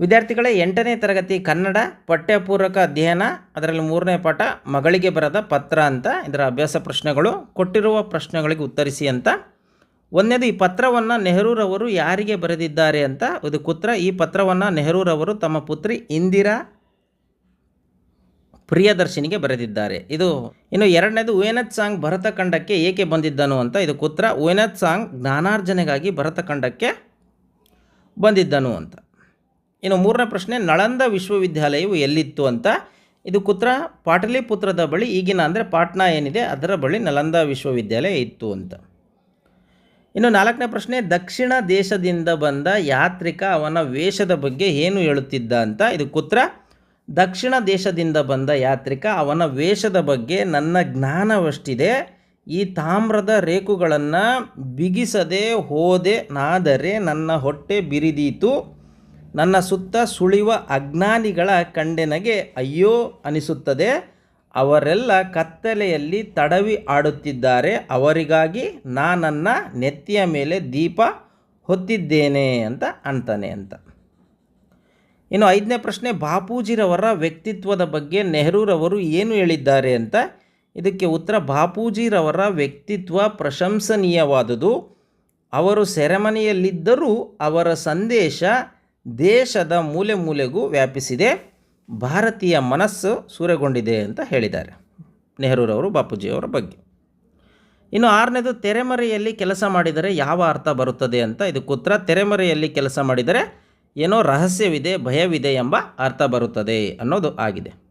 ವಿದ್ಯಾರ್ಥಿಗಳೇ ಎಂಟನೇ ತರಗತಿ ಕನ್ನಡ ಪಠ್ಯಪೂರಕ ಅಧ್ಯಯನ, ಅದರಲ್ಲಿ ಮೂರನೇ ಪಾಠ ಮಗಳಿಗೆ ಬರದ ಪತ್ರ ಅಂತ ಇದರ ಅಭ್ಯಾಸ ಪ್ರಶ್ನೆಗಳು. ಕೊಟ್ಟಿರುವ ಪ್ರಶ್ನೆಗಳಿಗೆ ಉತ್ತರಿಸಿ ಅಂತ. ಒಂದನೇದು, ಈ ಪತ್ರವನ್ನು ನೆಹರೂರವರು ಯಾರಿಗೆ ಬರೆದಿದ್ದಾರೆ ಅಂತ. ಇದಕ್ಕೆ ಉತ್ತರ, ಈ ಪತ್ರವನ್ನು ನೆಹರೂರವರು ತಮ್ಮ ಪುತ್ರಿ ಇಂದಿರಾ ಪ್ರಿಯದರ್ಶಿನಿಗೆ ಬರೆದಿದ್ದಾರೆ. ಇದು ಇನ್ನು ಎರಡನೇದು, ಉಯನತ್ ಸಾಂಗ್ ಭರತಖಂಡಕ್ಕೆ ಏಕೆ ಬಂದಿದ್ದನು ಅಂತ. ಇದಕ್ಕೆ ಉತ್ತರ, ಉಯನತ್ ಸಾಂಗ್ ಜ್ಞಾನಾರ್ಜನೆಗಾಗಿ ಭರತಖಂಡಕ್ಕೆ ಬಂದಿದ್ದನು ಅಂತ. ಇನ್ನು ಮೂರನೇ ಪ್ರಶ್ನೆ, ನಳಂದ ವಿಶ್ವವಿದ್ಯಾಲಯವು ಎಲ್ಲಿತ್ತು ಅಂತ. ಇದು ಕುತ್ರ ಪಾಟಲಿಪುತ್ರದ ಬಳಿ, ಈಗಿನ ಅಂದರೆ ಪಾಟ್ನಾ ಏನಿದೆ, ಅದರ ಬಳಿ ನಳಂದ ವಿಶ್ವವಿದ್ಯಾಲಯ ಇತ್ತು ಅಂತ. ಇನ್ನು ನಾಲ್ಕನೇ ಪ್ರಶ್ನೆ, ದಕ್ಷಿಣ ದೇಶದಿಂದ ಬಂದ ಯಾತ್ರಿಕ ಅವನ ವೇಷದ ಬಗ್ಗೆ ಏನು ಹೇಳುತ್ತಿದ್ದ ಅಂತ. ಇದು ಕುತ್ರ ದಕ್ಷಿಣ ದೇಶದಿಂದ ಬಂದ ಯಾತ್ರಿಕ ಅವನ ವೇಷದ ಬಗ್ಗೆ ನನ್ನ ಜ್ಞಾನವಷ್ಟಿದೆ, ಈ ತಾಮ್ರದ ರೇಕುಗಳನ್ನು ಬಿಗಿಸದೆ ಹೋದೆ, ನಾದರೆ ನನ್ನ ಹೊಟ್ಟೆ ಬಿರಿದೀತು. ನನ್ನ ಸುತ್ತ ಸುಳಿವ ಅಜ್ಞಾನಿಗಳ ಕಂಡೆನಗೆ ಅಯ್ಯೋ ಅನಿಸುತ್ತದೆ. ಅವರೆಲ್ಲ ಕತ್ತಲೆಯಲ್ಲಿ ತಡವಿ ಆಡುತ್ತಿದ್ದಾರೆ. ಅವರಿಗಾಗಿ ನಾನನ್ನ ನೆತ್ತಿಯ ಮೇಲೆ ದೀಪ ಹೊತ್ತಿದ್ದೇನೆ ಅಂತ ಅಂತಾನೆ ಅಂತ. ಇನ್ನು ಐದನೇ ಪ್ರಶ್ನೆ, ಬಾಪೂಜಿರವರ ವ್ಯಕ್ತಿತ್ವದ ಬಗ್ಗೆ ನೆಹರೂರವರು ಏನು ಹೇಳಿದ್ದಾರೆ ಅಂತ? ಇದಕ್ಕೆ ಉತ್ತರ, ಬಾಪೂಜಿರವರ ವ್ಯಕ್ತಿತ್ವ ಪ್ರಶಂಸನೀಯವಾದುದು. ಅವರು ಸೆರೆಮನೆಯಲ್ಲಿದ್ದರೂ ಅವರ ಸಂದೇಶ ದೇಶದ ಮೂಲೆ ಮೂಲೆಗೂ ವ್ಯಾಪಿಸಿದೆ, ಭಾರತೀಯ ಮನಸ್ಸು ಸೂರೆಗೊಂಡಿದೆ ಅಂತ ಹೇಳಿದ್ದಾರೆ. ನೆಹರೂರವರು, ಬಾಪೂಜಿಯವರ ಬಗ್ಗೆ. ಇನ್ನು ಆರನೇದು, ತೆರೆಮರೆಯಲ್ಲಿ ಕೆಲಸ ಮಾಡಿದರೆ ಯಾವ ಅರ್ಥ ಬರುತ್ತದೆ ಅಂತ ಇದಕ್ಕೆ ಉತ್ತರ, ತೆರೆಮರೆಯಲ್ಲಿ ಕೆಲಸ ಮಾಡಿದರೆ ಏನೋ ರಹಸ್ಯವಿದೆ, ಭಯವಿದೆ ಎಂಬ ಅರ್ಥ ಬರುತ್ತದೆ ಅನ್ನೋದು ಆಗಿದೆ.